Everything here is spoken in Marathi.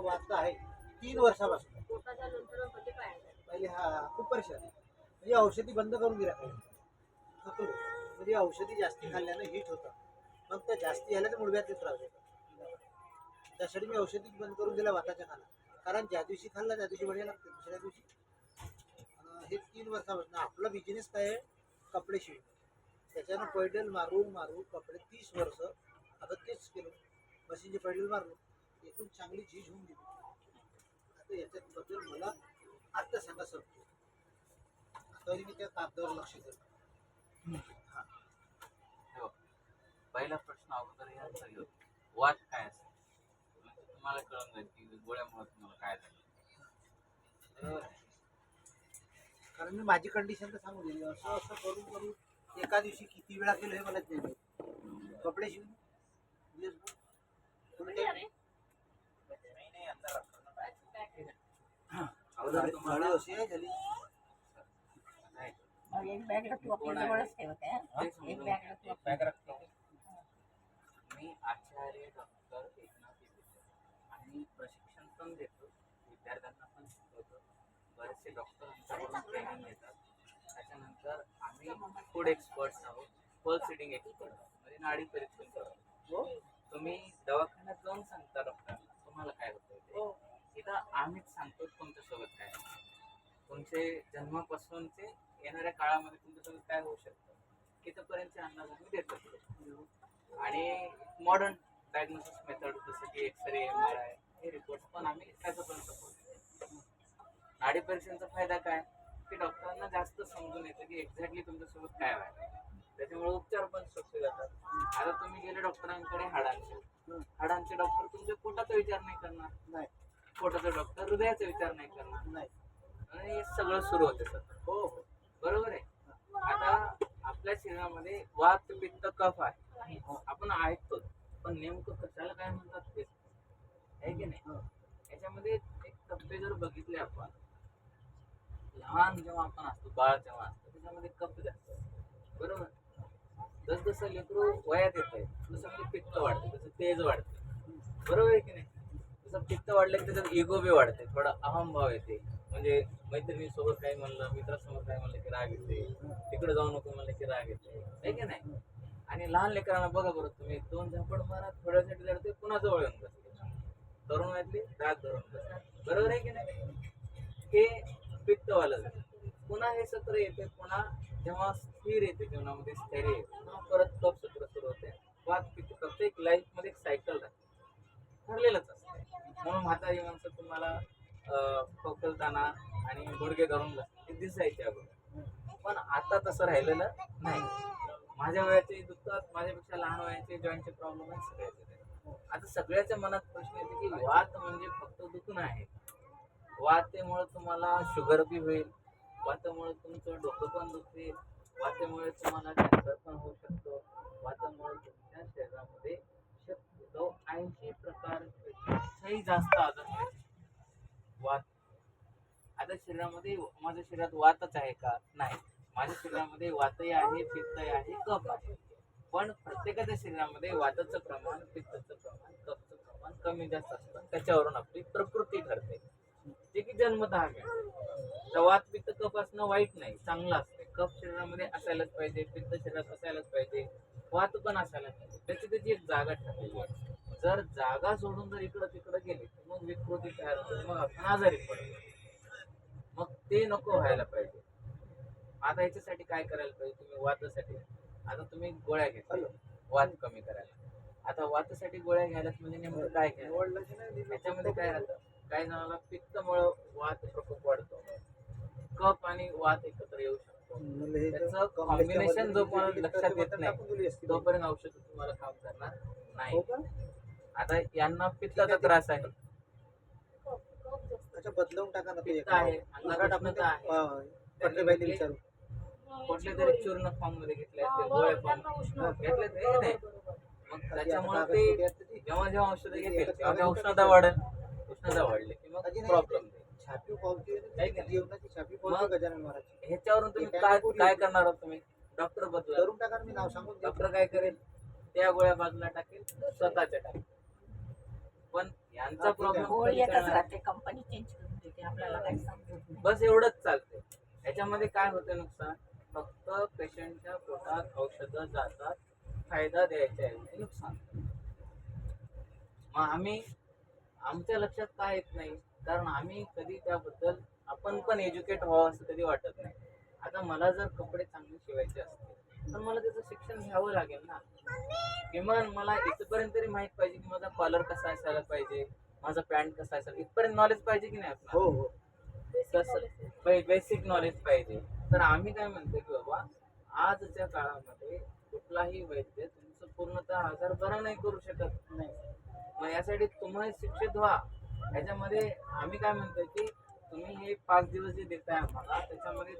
वाचलं आहे. तीन वर्षापासून. पहिले हा खूप परेशान म्हणजे औषधी बंद करून दिला पाहिजे. म्हणजे औषधी जास्ती खाल्ल्यानं हिट होतं. मग त्या जास्ती झाल्या तर मुळव्यातले त्रास होतात त्यासाठी मी औषधी बंद करून दिला वाताच्या खाना कारण ज्या दिवशी खाल्ला त्या दिवशी बढिया लागतं. दुसऱ्या दिवशी. हे तीन वर्षापासून. आपला बिझनेस काय आहे? कपडे शिवणं. त्याच्यानं पैडल मारून मारून कपडे तीस वर्ष आता तेच केलं मशीनचे पैडल मारलो. एकूण चांगली झीज होऊन गेली. आता याच्याबद्दल मला आता सांगा समजतो तरी मी त्या कागदावर लक्ष देतो. हा. बघ, पहिला प्रश्न अगोदर यांचा घेऊ वाद काय असतो? म्हणजे तुम्हाला कळून जाईल की गोळ्यामुळे तुम्हाला काय झालं? कारण मी माझी कंडिशन तर सांगू दिली. असं असं करून करून एका दिवशी किती वेळा केलं हे मला नाही. कपडे शिवून दिवसभर. तुम्ही म्हणजे काय- अरे, नाही, नाही, आता डॉक्टरनं काय सांगितलं? अगोदर अगोदर तुम्हाला तुम्हाला अशी आहे झाली नाही, मग एक बॅग तू कोण आपल्या आहे? जवळच ठेवत आहे ते एक समजून बॅग घ्या. तू एक बॅग राखतो. मी आचार्य डॉक्टर एकनाथ येते आणि प्रशिक्षण पण देतो. विद्यार्थ्यांना पण शिकवतो. बरेचसे डॉक्टर आमच्याकडून ट्रेनिंग घेतात. त्याच्यानंतर आम्ही फूड एक्सपर्ट्स आहोत. पल्स सिडिंग एक्सपर्ट म्हणजे नाडी परीक्षण करतो. हो? तुम्ही दवाखान्यात जाऊन सांगता डॉक्टरांना तुम्हाला काय होतं ते हो इथं आम्हीच सांगतो तुमच्यासोबत काय आहे. तुमचे जन्मापासूनचे येणाऱ्या काळामध्ये तुमच्यासोबत काय होऊ शकतं तिथपर्यंतचे अंदाज आम्ही देतो. आणि मॉडर्न डायग्नोसिस मेथड जसं की x ray M R I हे रिपोर्ट पण आम्ही त्याचं पण सपोर्ट नाडी परीक्षेचा फायदा काय? की डॉक्टरांना जास्त समजून येतं की एक्झॅक्टली तुमच्यासोबत काय व्हायला त्याच्यामुळे उपचार पण सोपे जातात. आता तुम्ही गेले डॉक्टरांकडे हाडांचे. हाडांचे डॉक्टर तुमच्या पोटाचा विचार नाही करणार. नाही. पोटाचा डॉक्टर हृदयाचा विचार नाही करणार. नाही. आणि हे सगळं सुरू होते सर. हो हो. बरोबर आहे. आता आपल्या शरीरामध्ये वात पित्त कफ आहे. आपण ऐकतो पण नेमकं कशाला काय म्हणतात तेच आहे की नाही? हो. याच्यामध्ये एक टप्पे जर बघितले आपण लहान जेव्हा आपण असतो बाळ जेव्हा असतो त्याच्यामध्ये कफ जास्त. बरोबर? जस जसं लेकरू वयात येत आहे तसं म्हणजे पित्त वाढते तसं तेज वाढते. बरोबर आहे की नाही? जसं पित्त वाढलं की त्याच्यात इगो बी वाढते थोडा अहमभाव येते. म्हणजे मैत्रिणीसोबत काय म्हणलं मित्रासमोर काय म्हणलं की राग येते. तिकडे जाऊ नको म्हणलं की राग येते. आहे की नाही? आणि लहान लेकरांना बघा बरं तुम्ही दोन झापड मारा थोड्यासाठी लढते पुन्हा जवळ येऊन बसते? तरुण वयातली राग धरून बसते बरोबर आहे की नाही? हे पित्तवालं पुन्हा हे सत्र येते पुन्हा जेव्हा स्थिर येते जीवनामध्ये स्थैर्य येते तेव्हा परत कप सत्र सुरू होते. वाद पित्त प्रत्येक एक एक सायकल राहते. ठरलेलंच असतं. म्हणून म्हातारी माणसं तुम्हाला खोकलताना आणि गुडघे धरून बसते ते दिसायचे अगोदर. पण आता तसं राहिलेलं नाही. माझ्या वयाचे दुखतात माझ्यापेक्षा लहान वयाचे जॉईंटचे प्रॉब्लेम आहेत सगळ्याचे आता सगळ्याच्या मनात प्रश्न येते की वात म्हणजे फक्त दुखणं आहे. वातेमुळे तुम्हाला शुगर बी होईल वातामुळे तुमचं डोकं पण दुखते वातामुळे तुम्हाला कॅन्सर पण होऊ शकतो वातामुळे तुमच्या शरीरामध्ये शक्यतो ऐंशी प्रकारपेक्षाही जास्त आजार व्हायचे वात आता शरीरामध्ये माझ्या शरीरात वातच आहे का? नाही. माझ्या शरीरामध्ये वातही आहे पित्तही आहे कफ आहे. पण प्रत्येकाच्या शरीरामध्ये वाताचं प्रमाण पित्ताचं प्रमाण कफचं प्रमाण कमी जास्त असतं. त्याच्यावरून आपली प्रकृती ठरते. जे की जन्मतः मिळते तर वात पित्त कफ असणं वाईट नाही चांगलं असते. कफ शरीरामध्ये असायलाच पाहिजे पित्त शरीरात असायलाच पाहिजे वात पण असायला पाहिजे. त्याची त्याची एक जागा ठरलेली आहे जर जागा सोडून जर इकडं तिकडं गेली तर मग विकृती तयार होते मग आपण आजारी पडतो. मग ते नको व्हायला पाहिजे. आता याच्यासाठी काय करायला पाहिजे? तुम्ही वातासाठी. आता तुम्ही गोळ्या घेतल्या वात कमी करायला. आता वातासाठी गोळ्या घ्यायला म्हणजे नेमकं काय घ्यायला. त्याच्यामध्ये काय राहतं? काही जणांना पित्तमुळं वात प्रकोप वाढतो. कफ आणि वात एकत्र येऊ शकतो. त्याचं कॉम्बिनेशन जो पण दिली लक्षात येत नाही. तोपर्यंत औषध तुम्हाला काम करणार हो नाही. आता यांना पित्ताचा त्रास आहे. अच्छा बदलवून टाका ना ते आहे, अंगात टाकून आहे. हा, पटलेबाईला विचारू कुठल्या तरी चूर्ण फॉर्ममध्ये घेतले हा, असते बरोबर, गोळ्या फॉर्म त्यांना उष्ण घेतले ते नाही. मग त्याच्यामुळे ते ती. जेव्हा जेव्हा औषधं घेतील तेव्हा उष्णता. वाढेल उष्णता वाढली की मग प्रॉब्लेम छापी पावती आहे ना? जीवनाची छापी मग- पावती गजानन महाराजची ह्याच्यावरून तुम्ही ते काय काय काय करणार आहात तुम्ही डॉक्टर बदला करून टाका ना, मी नाव सांगून देतो. डॉक्टर काय करेल त्या गोळ्या बाजूला टाकेल स्वतःच्या टाकेल पण यांचा प्रॉब्लेम गोळ एकच राहते कंपनी चेंज करून देते आपल्याला काही समजत नाही. बस एवढंच चालते याच्यामध्ये काय होतं नुकसान? फक्त पेशंटच्या पोटात औषधं जातात फायदा द्यायच्या ऐवजी नुकसान. मग आम्ही आमच्या लक्षात काय येत नाही कारण आम्ही कधी त्याबद्दल आपण पण एज्युकेट व्हावं असं कधी वाटत नाही. आता मला जर कपडे चांगले शिवायचे असतील तर मला त्याचं शिक्षण घ्यावं लागेल ना. किमान मला इथपर्यंत तरी माहीत पाहिजे की माझा कॉलर कसा असायला पाहिजे माझा पॅन्ट कसा असायला इथपर्यंत नॉलेज पाहिजे की नाही हो हो. कसं बेसिक नॉलेज पाहिजे. तर आम्ही काय म्हणतो की बाबा आजच्या काळामध्ये कुठलाही वैद्य तुमचं पूर्णतः आजार बरा नाही करू शकत. नाही. मग यासाठी तुम्ही शिक्षित व्हा. याच्यामध्ये आम्ही काय म्हणतोय की तुम्ही हे पाच दिवस जे देताय आम्हाला त्याच्यामध्ये